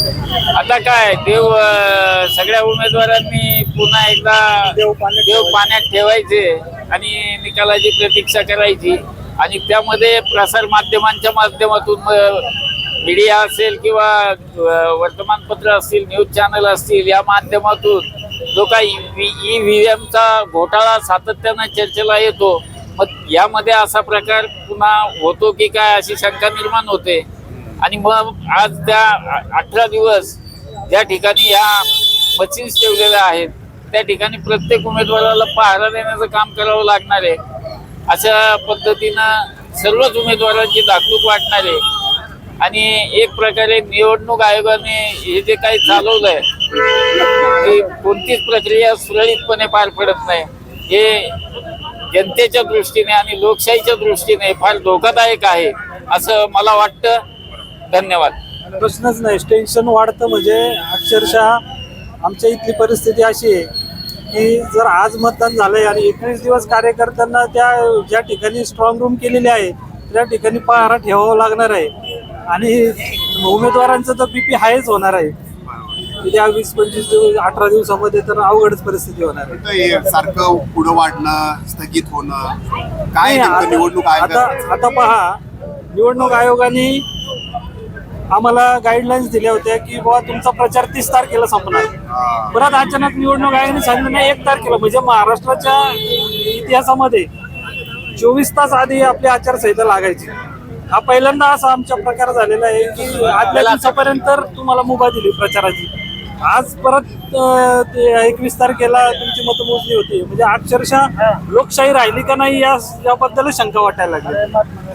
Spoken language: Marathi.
आता काय देव सगळ्या उमेदवारांनी पुन्हा एकदा देव पाण्यात देव पाण्यात ठेवायचे आणि निकालाची प्रतीक्षा करायची. आणि त्यामध्ये प्रसार माध्यमांच्या माध्यमातून मीडिया असेल किंवा वर्तमानपत्र असतील न्यूज चॅनल असतील या माध्यमातून जो काही ई व्ही एमचा घोटाळा सातत्यानं चर्चेला येतो मग यामध्ये असा प्रकार पुन्हा होतो की काय अशी शंका निर्माण होते. आणि मग आज त्या अठरा दिवस ज्या ठिकाणी ह्या मशीन्स ठेवलेल्या आहेत त्या ठिकाणी प्रत्येक उमेदवाराला पहारा देण्याचं काम करावं लागणार आहे. अशा पद्धतीनं सर्वच उमेदवारांची दाखलूक वाटणार आहे. आणि एक प्रकारे निवडणूक आयोगाने हे जे काही चालवलंय की कोणतीच प्रक्रिया सुरळीतपणे पार पडत नाही. हे जनतेच्या दृष्टीने आणि लोकशाहीच्या दृष्टीने फार धोकादायक आहे असं मला वाटतं. धन्यवाद. प्रश्नच नाही टेन्शन वाढतं म्हणजे अक्षरशः आमच्या इथली परिस्थिती अशी आहे की जर आज मतदान झालंय आणि एकवीस दिवस कार्यकर्त्यांना त्या ज्या ठिकाणी स्ट्रॉंग रूम केलेले आहे त्या ठिकाणी पहारा ठेवावा लागणार आहे. आणि उमेदवारांचं तर बीपी हायच होणार आहे. त्या वीस पंचवीस दिवस अठरा दिवसामध्ये तर अवघडच परिस्थिती होणार आहे. सारखं पुढं वाढणं स्थगित होणं काय निवडणूक आता आता पहा निवडणूक आयोगाने आम्हाला गाईडलाईन्स दिल्या होत्या की बाबा तुमचा प्रचार तीस तारखेला संपणार. परत अचानक निवडणूक आयोगाने सांगितलं नाही एक तारखेला. म्हणजे महाराष्ट्राच्या इतिहासामध्ये चोवीस तास आधी आपली आचारसंहिता लागायची. हा पहिल्यांदा असा आमच्या प्रकार झालेला आहे की आदल्या दिवसापर्यंत तर तुम्हाला मुभा दिली प्रचाराची. आज परत एकवीस तारखेला तुमची मतमोजणी होती. म्हणजे अक्षरशः लोकशाही राहिली का नाही याबद्दल शंका वाटायला लागली.